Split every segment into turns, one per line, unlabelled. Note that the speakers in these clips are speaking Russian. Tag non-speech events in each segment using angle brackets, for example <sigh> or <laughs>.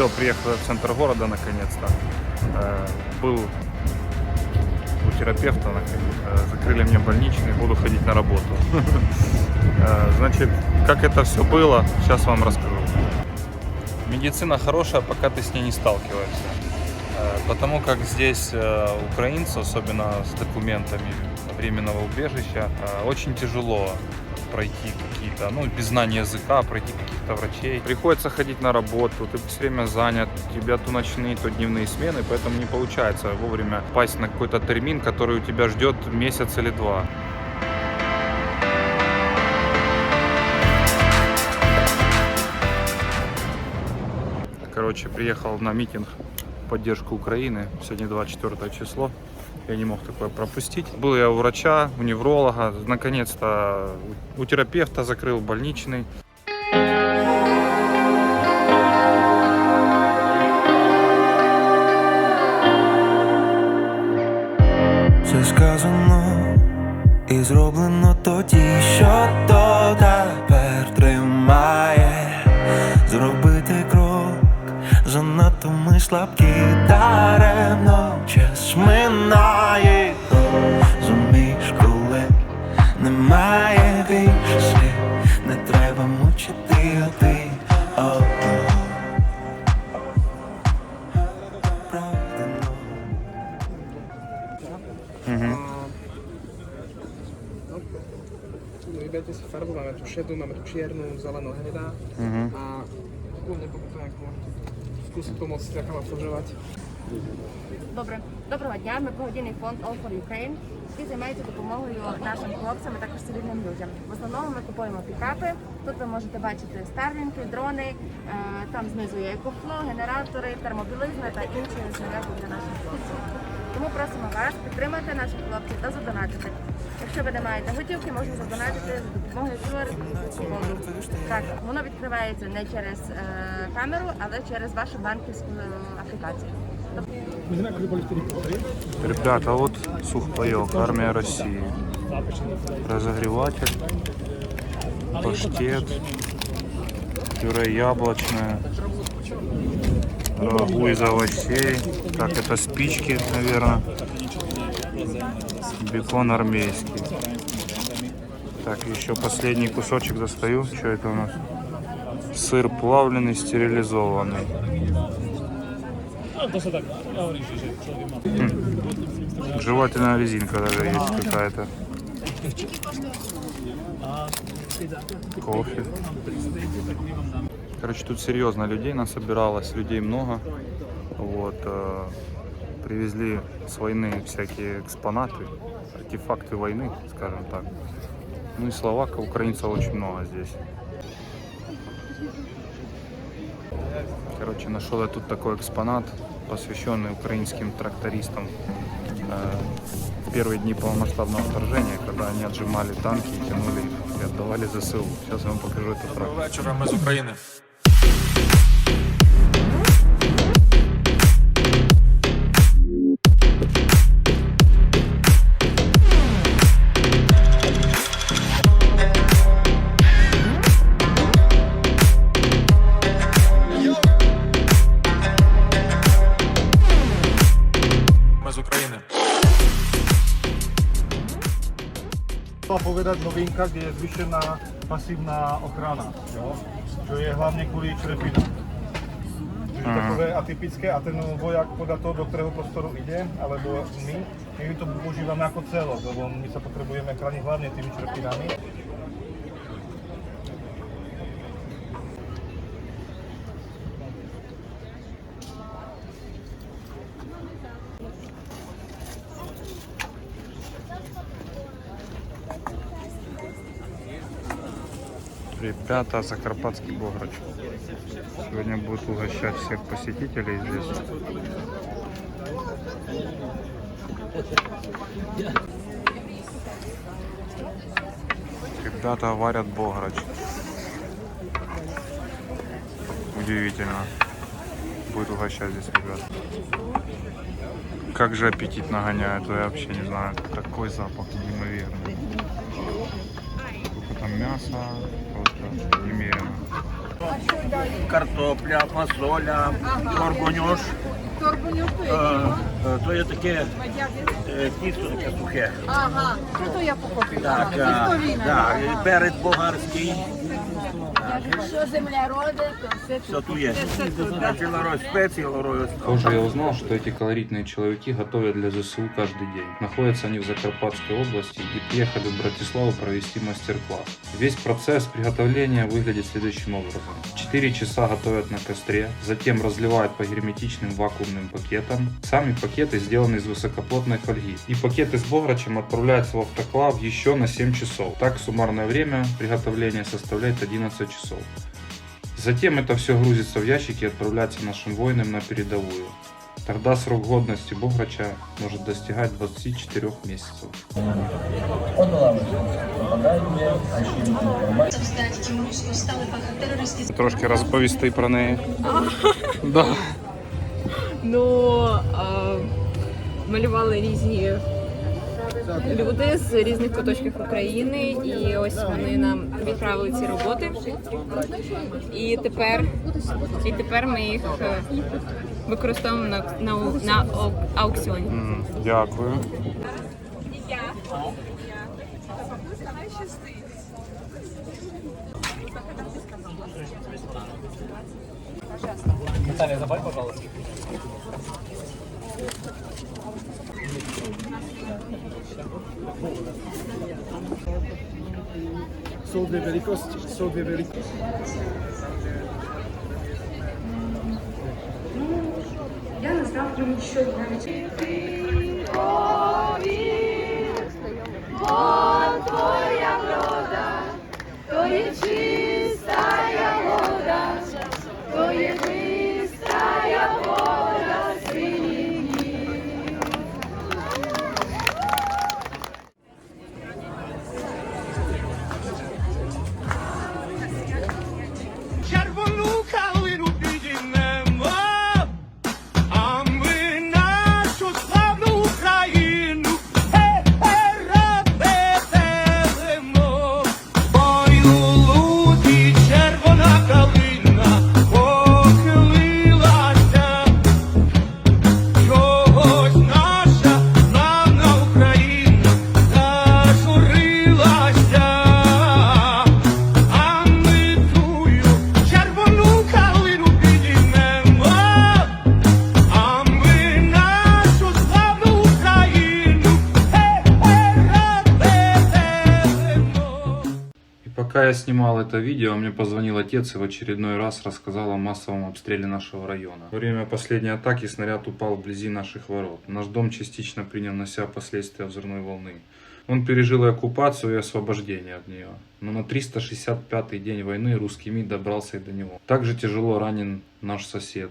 Все, приехал в центр города наконец-то. Э, Был у терапевта. Э, закрыли мне больничный, буду ходить на работу. Э, Значит, как это все было, сейчас вам расскажу. Медицина хорошая, пока ты с ней не сталкиваешься. Потому как здесь украинцы, особенно с документами временного убежища, очень тяжело пройти какие-то, ну, без знания языка, пройти каких-то врачей. Приходится ходить на работу, ты все время занят, у тебя то ночные, то дневные смены, поэтому не получается вовремя попасть на какой-то термин, который у тебя ждет месяц или два. Короче, приехал на митинг в поддержку Украины. Сегодня 24 число. Я не мог такое пропустить. Был я у врача, у невролога. Наконец-то у терапевта закрыл больничный.
Farbu, máme tu šedou, máme tu čiernu, zelenú, hnedá. A kľudne pokud to nejak môžete skúsiť pomôcť taká obslužovať.
Добре, доброго дня. Ми благодійний фонд All for Ukraine, який займається допомогою нашим хлопцям, а також цивільним людям. В основному ми купуємо пікапи. Тут ви можете бачити старлінки, дрони. Там знизу є екофло, генератори, термобілизна та інші знаряддя для наших хлопців. Тому просимо вас підтримати наших хлопців та задонатити. Якщо ви не маєте готівки, можна задонатити за допомогою QR фонду. Так, воно відкривається не через е, камеру, але через вашу банківську е, аплікацію.
Ребята, вот сухпайок, армия России. Разогреватель, паштет, пюре яблочное, рагу из овощей. Так, это спички, наверное. Бекон армейский. Так, еще последний кусочек достаю. Что это у нас? Сыр плавленый, стерилизованный. М. Жевательная резинка даже есть какая-то. Кофе. Короче, тут серьезно людей насобиралось, людей много. Вот. э, Привезли с войны всякие экспонаты, артефакты войны, скажем так. Ну и словак, украинцев очень много здесь. Короче, нашел я тут такой экспонат, посвященный украинским трактористам. Э, В первые дни полномасштабного вторжения, когда они отжимали танки и тянули их и отдавали ЗСУ. Сейчас я вам покажу этот трактор.
вечора, ми з України.
Povedať novinka, kde je zvyšená pasívna ochrana, jo? čo je hlavne kvôli črepinám. Je to takové atypické a ten vojak podľa toho, do ktorého prostoru ide, alebo my, my to používame ako celok, lebo my sa potrebujeme chrániť hlavne tými črepinami.
Ребята, Закарпатский Бограч. Сегодня будет угощать всех посетителей здесь. Ребята варят Бограч. Удивительно. Будет угощать здесь ребят. Как же аппетит нагоняет, я вообще не знаю. Такой запах неимоверный. Сколько там мяса, просто немерено.
картопля, фасоля, торбонюш. Е, е, То є таке е, тісто таке сухе.
Ага, ну то я покупила.
Так, е, так, і перець болгарський.
Що земля родить, то все
Все тут є. Значить, ларой спеції, ларой
Позже я узнал, что эти колоритные человеки готовят для ЗСУ каждый день. Находятся они в Закарпатской области и приехали в Братиславу провести мастер-класс. Весь процесс приготовления выглядит следующим образом. 4 часа готовят на костре, затем разливают по герметичным вакуумным пакетам. Сами пакеты сделаны из высокоплотной фольги. И пакеты с бограчем отправляются в автоклав еще на 7 часов. Так суммарное время приготовления составляет 11 часов. Затем это все грузится в ящики и отправляется нашим воинам на передовую. Тогда срок годности бограча может достигать 24 месяцев.
Трошки розповісти про неї. <laughs> Да.
Ну малювали різні люди з різних куточків України, і ось вони нам відправили ці роботи. І тепер, і тепер ми їх е, використовуємо на, на, на аукціоні.
М, Дякую.
Jsou dvě velikosti, jsou dvě velikosti.
Червону
это видео, мне позвонил отец и в очередной раз рассказал о массовом обстреле нашего района. Во время последней атаки снаряд упал вблизи наших ворот. Наш дом частично принял на себя последствия взрывной волны. Он пережил и оккупацию, и освобождение от нее. Но на 365-й день войны русский МИД добрался и до него. Также тяжело ранен наш сосед.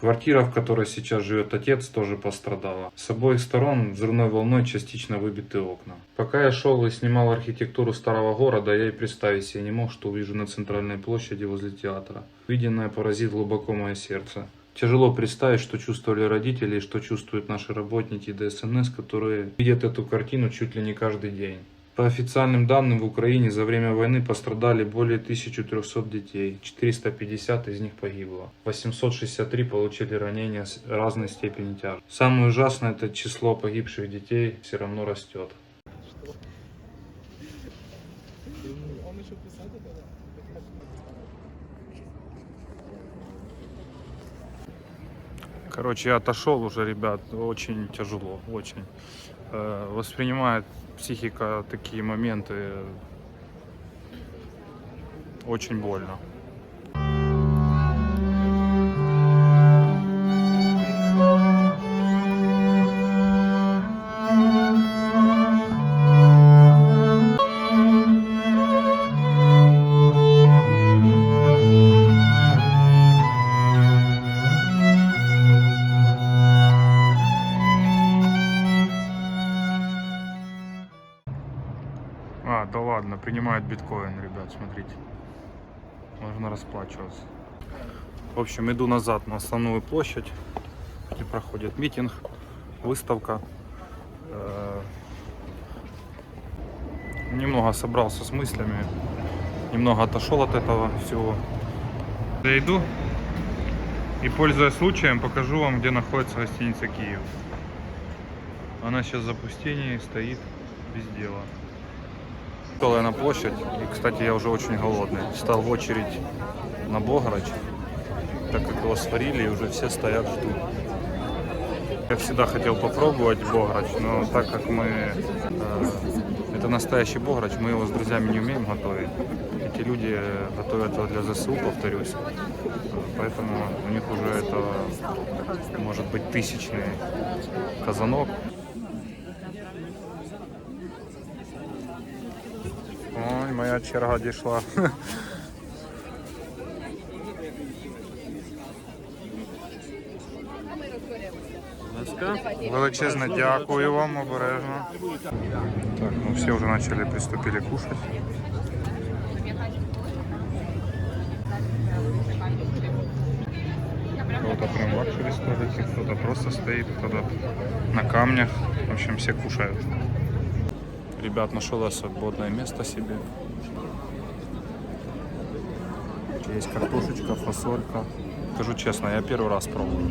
Квартира, в которой сейчас живет отец, тоже пострадала. С обоих сторон взрывной волной частично выбиты окна. Пока я шел и снимал архитектуру старого города, я и представить себе не мог, что увижу на центральной площади возле театра. Виденное поразит глубоко мое сердце. Тяжело представить, что чувствовали родители и что чувствуют наши работники ДСНС, которые видят эту картину чуть ли не каждый день. По официальным данным, в Украине за время войны пострадали более 1300 детей, 450 из них погибло, 863 получили ранения разной степени тяжести. Самое ужасное, это число погибших детей все равно растет.
Короче, я отошел уже, ребят, очень тяжело, очень. Э, Воспринимает психика такие моменты очень больно. Расплачиваться. В общем, иду назад на основную площадь, где проходит митинг, выставка. Э, Немного собрался с мыслями, немного отошел от этого всего.
Я иду и, пользуясь случаем, покажу вам, где находится гостиница Киев. Она сейчас в запустении, стоит без дела. Шел я на площадь, и, кстати, я уже очень голодный. Стал в очередь на Бограч, так как его сварили, и уже все стоят, ждут. Я всегда хотел попробовать Бограч, но так как мы... э, это настоящий Бограч, мы его с друзьями не умеем готовить. Эти люди готовят его для ЗСУ, повторюсь. Поэтому у них уже это может быть тысячный казанок. Ой, моя черга дійшла. <laughs> Величезне дякую вам, обережно. Так, ну все уже начали, приступили кушать. Кто-то прям лакшери столики, кто-то просто стоит, кто-то на камнях. В общем, все кушают. Ребят, нашел я свободное место себе. Есть картошечка, фасолька. Скажу честно, я первый раз пробую.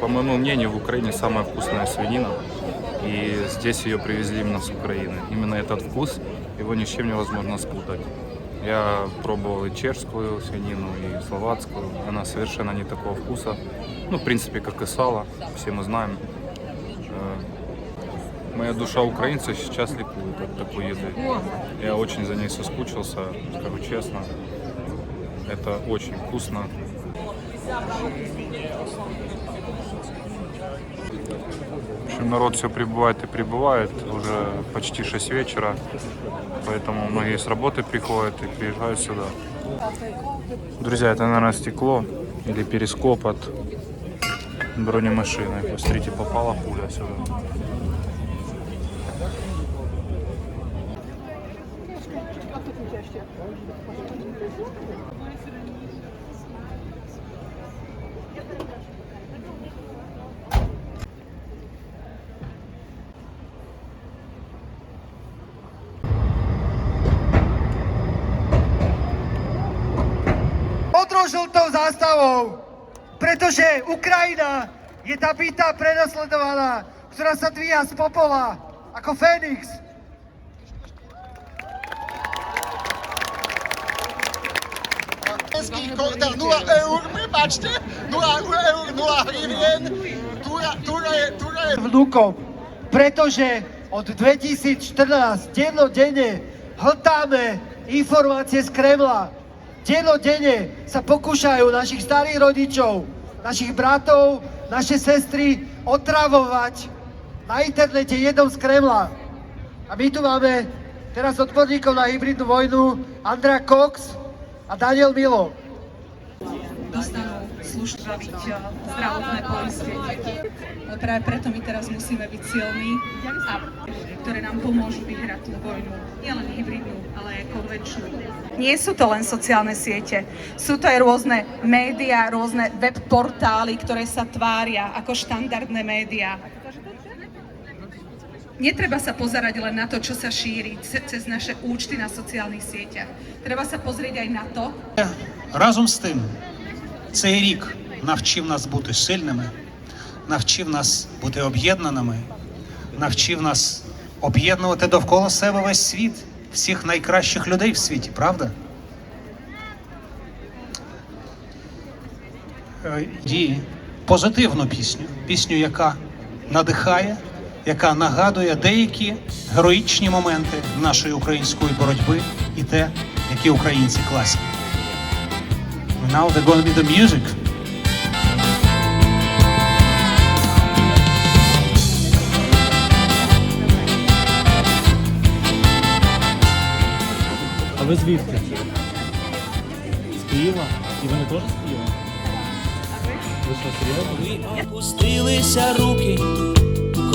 По моему мнению, в Украине самая вкусная свинина. И здесь ее привезли именно с Украины. Именно этот вкус, его ни с чем невозможно спутать. Я пробовал и чешскую свинину, и словацкую. Она совершенно не такого вкуса. Ну, в принципе, как и сало, все мы знаем. Моя душа украинца сейчас ликует от такой еды. Я очень за ней соскучился, скажу честно. Это очень вкусно. В общем, народ все прибывает и прибывает. Уже почти 6 вечера. Поэтому многие с работы приходят и приезжают сюда. Друзья, это, наверное, стекло или перископ от бронемашины. Посмотрите, попала пуля сюда.
Žltou zástavou, pretože Ukrajina je tá bytá prenasledovaná, ktorá sa dvíha z popola ako Fénix.
Tak 0 eur, prepačte, 0 eur, 0 hrivien, túra, túra je, túra je
vnúkom, pretože od 2014 dennodenne hltáme informácie z Kremla. Dennodenne sa pokúšajú našich starých rodičov, našich bratov, naše sestry otravovať na internete jedom z Kremla. A my tu máme teraz odborníkov na hybridnú vojnu Andrea Cox a Daniel Milo.
dostanú slušne baviť zdravotné poistenie. Ale práve preto my teraz musíme byť silní a ktoré nám pomôžu vyhrať tú vojnu. Nielen hybridnú, ale aj konvenčnú. Nie sú to len sociálne siete. Sú to aj rôzne médiá, rôzne web portály, ktoré sa tvária ako štandardné médiá. Netreba sa pozerať len na to, čo sa šíri ce- cez naše účty na sociálnych sieťach. Treba sa pozrieť aj na to,
Разом з тим, цей рік навчив нас бути сильними, навчив нас бути об'єднаними, навчив нас об'єднувати довкола себе весь світ, всіх найкращих людей в світі, правда? Е, І позитивну пісню, пісню, яка надихає, яка нагадує деякі героїчні моменти нашої української боротьби і те, які українці класні. Now they're gonna be the music.
А ви звідки? З Києва? І вони теж з Києва? Ви що, серйозно?
Опустилися руки,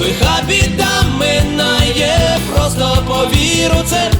Лиха біда минає, просто повір у це.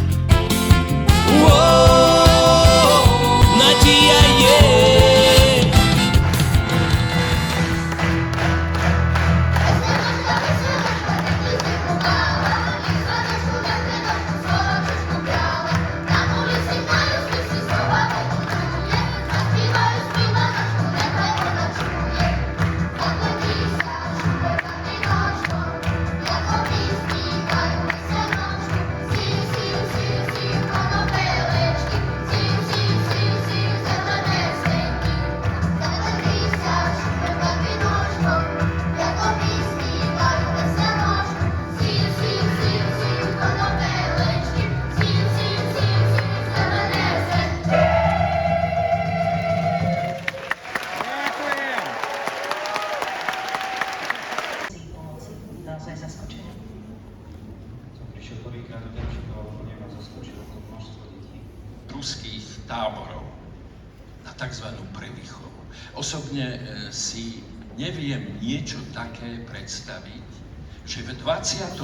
Predstaviť, že v 21.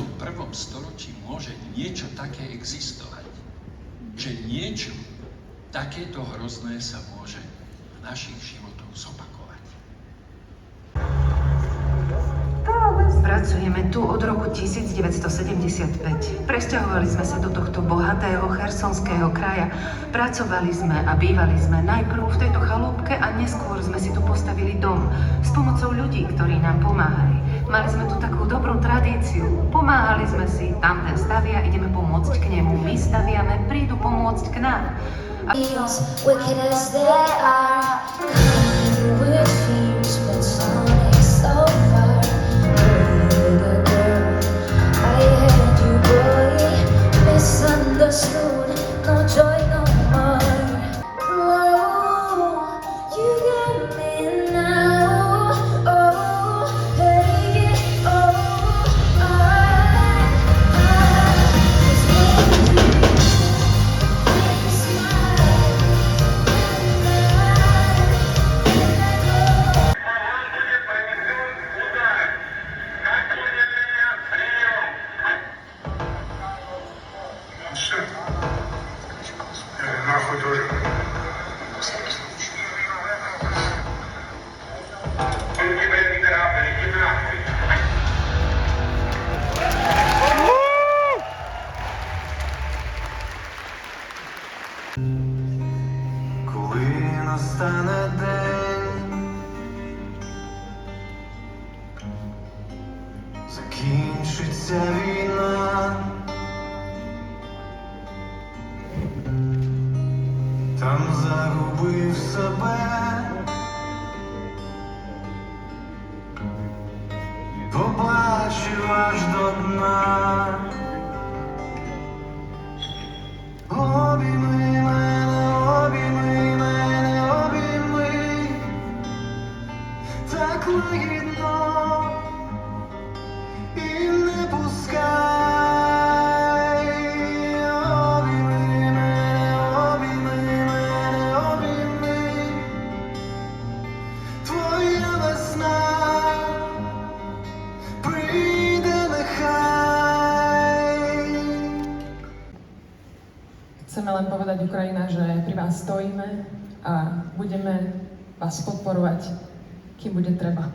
storočí môže niečo také existovať. Že niečo takéto hrozné sa môže v našich životoch zopakovať.
Pracujeme tu od roku 1975. Presťahovali sme sa do tohto bohatého chersonského kraja. Pracovali sme a bývali sme najprv v tejto chalúbke a neskôr sme si tu postavili dom s pomocou ľudí, ktorí nám pomáhali. Mali sme tu takú dobrú tradíciu. Pomáhali sme si, tam ten stavia, ideme pomôcť k nemu. My staviame, prídu pomôcť k nám. A...
Wicked
загубив себе,
Chceme len povedať Ukrajina, že pri vás stojíme a budeme vás podporovať, kým bude treba.